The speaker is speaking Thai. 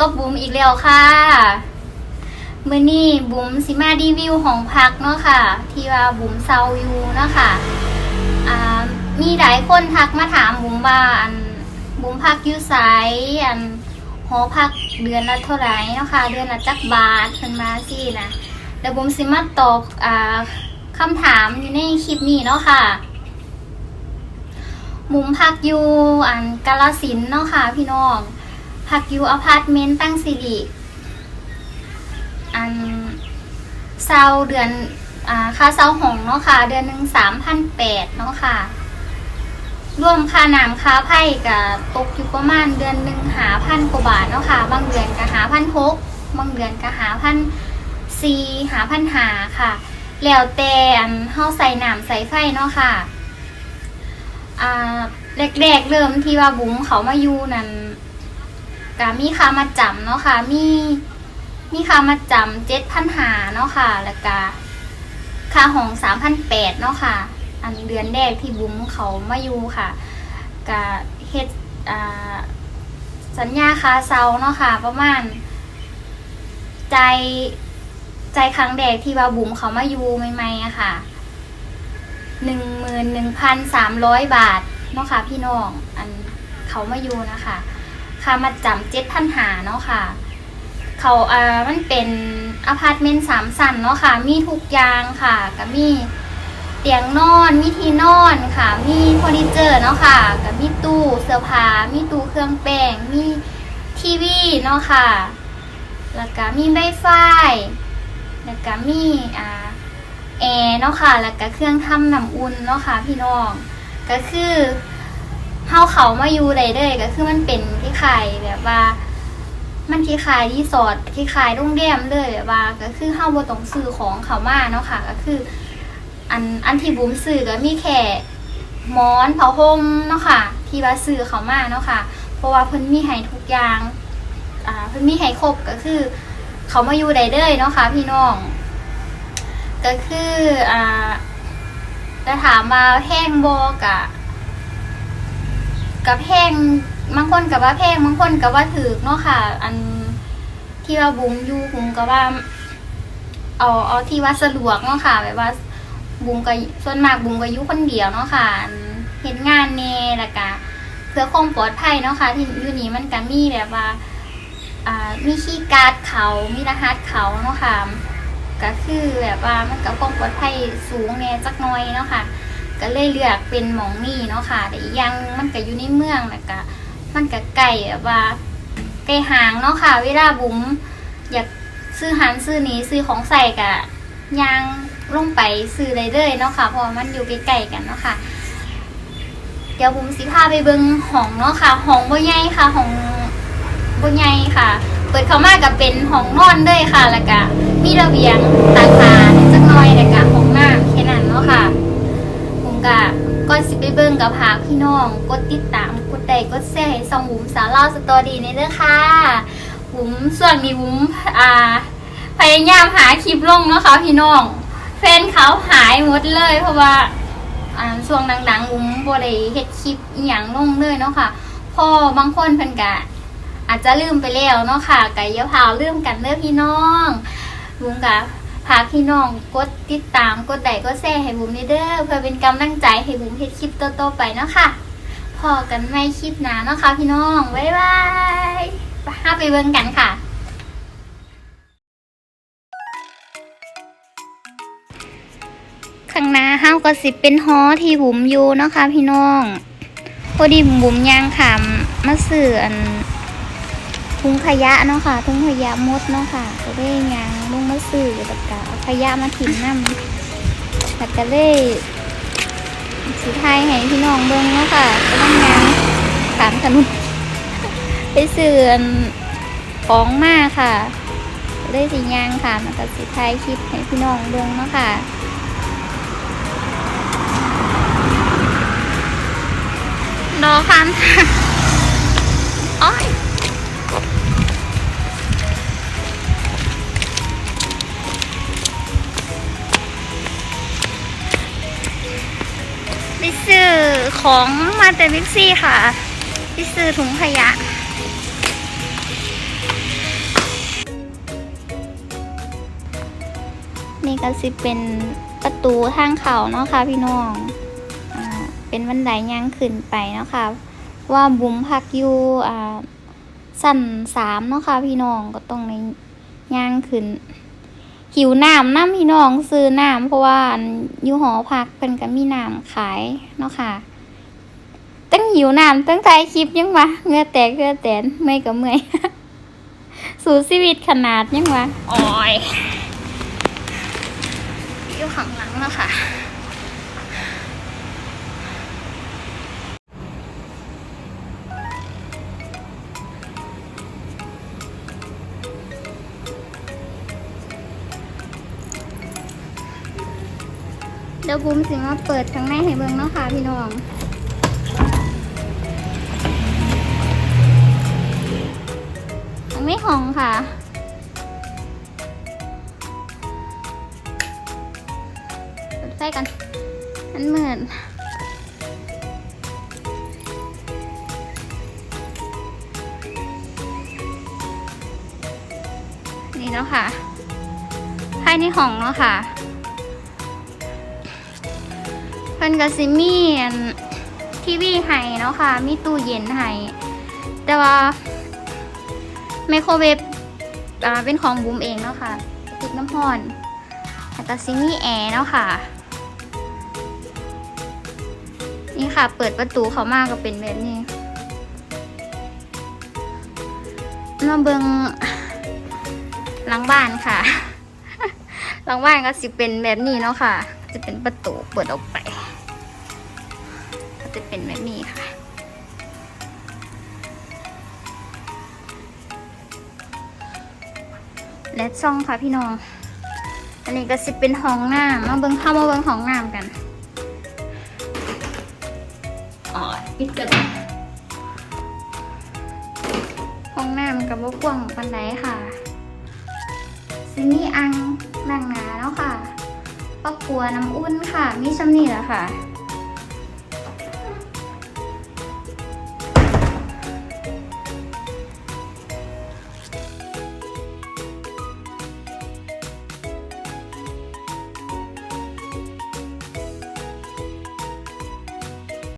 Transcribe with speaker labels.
Speaker 1: กับบุ๋มอีกแล้วค่ะมื้อนี้บุ๋มสิมารีวิวของพักเนาะค่ะ ที่ว่าบุ๋มเซาอยู่เนาะค่ะอ่ามีหลายคนทักมาถามบุ๋มว่าอันบุ๋มพักอยู่ไสอันหอพักเดือนละเท่าไหร่เนาะค่ะ เดือนละจักบาทเพิ่นมาสินะแล้วบุ๋มสิมาตอบอ่าคำถามอยู่ในคลิปนี้เนาะค่ะบุ๋มพักอยู่อันกาลสินเนาะค่ะ พี่น้อง พักอยู่อพาร์ตเมนต์ตั้งสิริอันเซาเดือนอ่าค่าเซาของเนาะค่ะ เดือนหนึ่งสามพันแปดเนาะค่ะ รวมค่าน้ำค่าไพ่กับตกอยู่ประมาณเดือนหนึ่งหาพันกว่าบาทเนาะค่ะ บางเดือนก็หาพันหกบางเดือนก็หาพันสี่หาพันหาค่ะ แล้วแต่อันเฮาใส่น้ำใส่ไฟเนาะค่ะอ่าแรกๆเริ่มที่ว่าบุ๋มเขามาอยู่นั่น ก็มีค่ามาจำเนาะค่ะมีมีค่ามาจำเจ็ดพันหาเนาะค่ะ แล้วก็ค่าห้องสามพันแปดเนาะค่ะ อันเดือนแรกที่บุ้มเขามาอยู่ค่ะก็เฮ็ดอ่าสัญญาค่าเซาเนาะค่ะ ประมาณ ใจใจครั้งแรกที่ว่าบุ๋มเขามาอยู่ใหม่ๆอะค่ะหนึ่งหมื่นหนึ่งพันสามร้อยบาทเนาะค่ะพี่น้อง อันเขามาอยู่นะคะ ค่ามาจำเจ็ดพันหาเนาะค่ะ เขาอ่ามันเป็นอพาร์ตเมนต์สามสันเนาะค่ะ มีทุกอย่างค่ะก็มีเตียงนอน มีที่นอนค่ะ มีเฟอร์นิเจอร์เนาะค่ะก็มีตู้เสื้อผ้ามีตู้เครื่องแป้งมีทีวีเนาะค่ะ แล้วก็มีไวไฟแล้วก็มีอ่าแอร์เนาะค่ะ แล้วก็เครื่องทำน้ำอุ่นเนาะค่ะ พี่น้อง ก็คือ เฮาเขามาอยู่ได้เลยก็คือมันเป็นที่ขายแบบว่า มันที่ขายรีสอร์ทที่ขายโรงแรมเลยแบบว่า ก็คือเฮาบ่ต้องซื้อของเขามาเนาะค่ะ ก็คือ อันอันที่บุ้มซื้อก็มีแค่หมอนผ้าห่มเนาะค่ะ ที่ว่าซื้อเขามาเนาะค่ะ เพราะว่าเพิ่นมีให้ทุกอย่างอ่าเพิ่นมีให้ครบก็คือ เขามาอยู่ได้เลยเนาะค่ะ พี่น้อง ก็คืออ่าจะถามว่าแพงบ่กะ กับแพงบางคนกับว่าแพงบางคนกับว่าถือเนาะค่ะ อันที่ว่าบุ้มอยู่บุ้มกับว่า เอาเอาที่ว่าสะดวกเนาะค่ะแบบว่า บุ้มก็ส่วนมากบุ้มก็อยู่คนเดียวเนาะค่ะอันเห็นงานเน่แล้วก็เพื่อความปลอดภัยเนาะค่ะ ที่ยูนี่มันก็มีแบบว่าอ่ามีคีย์การ์ดเขามีรหัสเขาเนาะค่ะก็คือแบบว่ามันก็ความปลอดภัยสูงแน่จักน้อยเนาะค่ะ ก็เลยเลือกเป็นหมองนี่เนาะค่ะ แต่อีกอย่างมันก็อยู่ในเมืองแล้วก็มันก็ไก่แบบว่าไก่หางเนาะค่ะ เวลาบุ๋มอยากซื้อหันซื้อนี้ซื้อของใส่กะยางลงไปซื้อเลยเลยเนาะค่ะเพราะมันอยู่ใกล้ๆกันเนาะค่ะเดี๋ยวบุ๋มสิพาไปเบิ่งห้องเนาะค่ะห้องบ่ใหญ่ค่ะห้องบ่ใหญ่ค่ะ เปิดเข้ามาก็เป็นห้องนอนเลยค่ะแล้วก็มีระเบียงต่างๆจักหน่อยแล้วก็ห้องน้ำแค่นั้นเนาะค่ะ ผมก็ก่ อนสิไปเบิ่งกับพาพี่น้อง กดติดตาม กดไลค์กดแชร์ให้ส่องบุ๋มสาวเล่าสตอรี่ในเด้อค่ะบุ๋มส่วนนี้บุ๋มอ่า พยายามหาคลิปลงเนาะค่ะพี่น้อง แฟนเขาหายหมดเลย เพราะว่าอ่าช่วงดังๆบุ๋มบ่ได้เฮ็ดคลิปอหย่างลงเลยเนาะค่ะพอบางคนเพิ่นก็อาจจะลืมไปแล้วเนาะค่ะก็อย่าพาลืมกันเด้อพี่น้องบุ๋มก็ พากพี่น้องกดติดตามกดไลค์กดแชร์ให้บุ๋มนี่เด้อเพื่อเป็นกำลังใจให้บุ๋มเฮ็ดคลิปโตๆไปเนาะค่ะพอกันไม่คลิปหน้าเนาะค่ะพี่น้องบ๊ายบายไปห้าไปเบิ่งกันค่ะข้างหน้าเฮาก็สิเป็นฮอที่บุ๋มอยู่เนาะค่ะพี่น้องพอดีบุ๋มยางขามมาซื้ออัน ถุงขยะเนาะค่ะถุงขยะมดเนาะค่ะก็ได้ยางลงมาซื้อแล้วก็เอาขยะมาถิ่มน้ำแล้วก็เลยสีไทยให้พี่น้องเบิ่งเนาะค่ะก็ต้องยางขามถนนไปซื้อนของมาค่ะก็เลยสียางค่ะแล้วก็สีไทยคลิปให้พี่น้องเบิ่งเนาะค่ะรอคันอ้อย ของมาแต่บิ๊กซี่ค่ะที่ซื้อถุงขยะ นี่ก็สิเป็นประตูทางเขาเนาะค่ะพี่น้องอเป็นบันไดย่างขึ้นไปเนาะค่ะว่าบุ้มพักอยู่อ่าสั่นสามเนาะค่ะพี่น้องก็ต้องในย่างขึ้นหิวน้ำน้ำพี่น้องซื้อน้ำเพราะว่าอยู่หอพักเป็นก็มีน้ำขายเนาะค่ะ ตั้งหิวน้ำตั้งใจคลิปยังวะเหงือแตกเหงือแตนเมื่อยก็เมื่อยสู่ชีวิตขนาดยังวะโอ้ยอยู่ข้างหลังแล้วค่ะเดี๋ยวบุมสิมาเปิดข้างในให้เบิ่งเนาะค่ะพี่น้อง หองค่ะ เปิดไฟกันมันเหมือนนี่เนาะค่ะภายในห้องเนาะค่ะเพิ่นก็สิมีอันทีวีให้เนาะค่ะ มีตู้เย็นให้แต่ว่า ไมโครเวฟอ่าเป็นของบูมเองเนาะค่ะติดน้ำร้อนแล้วก็สิมีแอร์เนาะค่ะ นี่ค่ะ เปิดประตูเขามาก็เป็นแบบนี้มาเบิงหลังบ้านค่ะ หลังบ้านก็สิเป็นแบบนี้เนาะค่ะ จะเป็นประตูเปิดออกไป ก็จะเป็นแบบนี้ค่ะ และซ่องค่ะพี่น้อง อันนี้ก็สิเป็นห้องน้ำมาเบิ้งเข้ามาเบิ้งห้องน้ำกันอ๋อปิดกันห้องน้ำกับว่กว้างปันไดค่ะซินี่อังนั่งนาแล้วค่ะครอบครัวน้ำอุ่นค่ะ มีชำนี่แหละค่ะ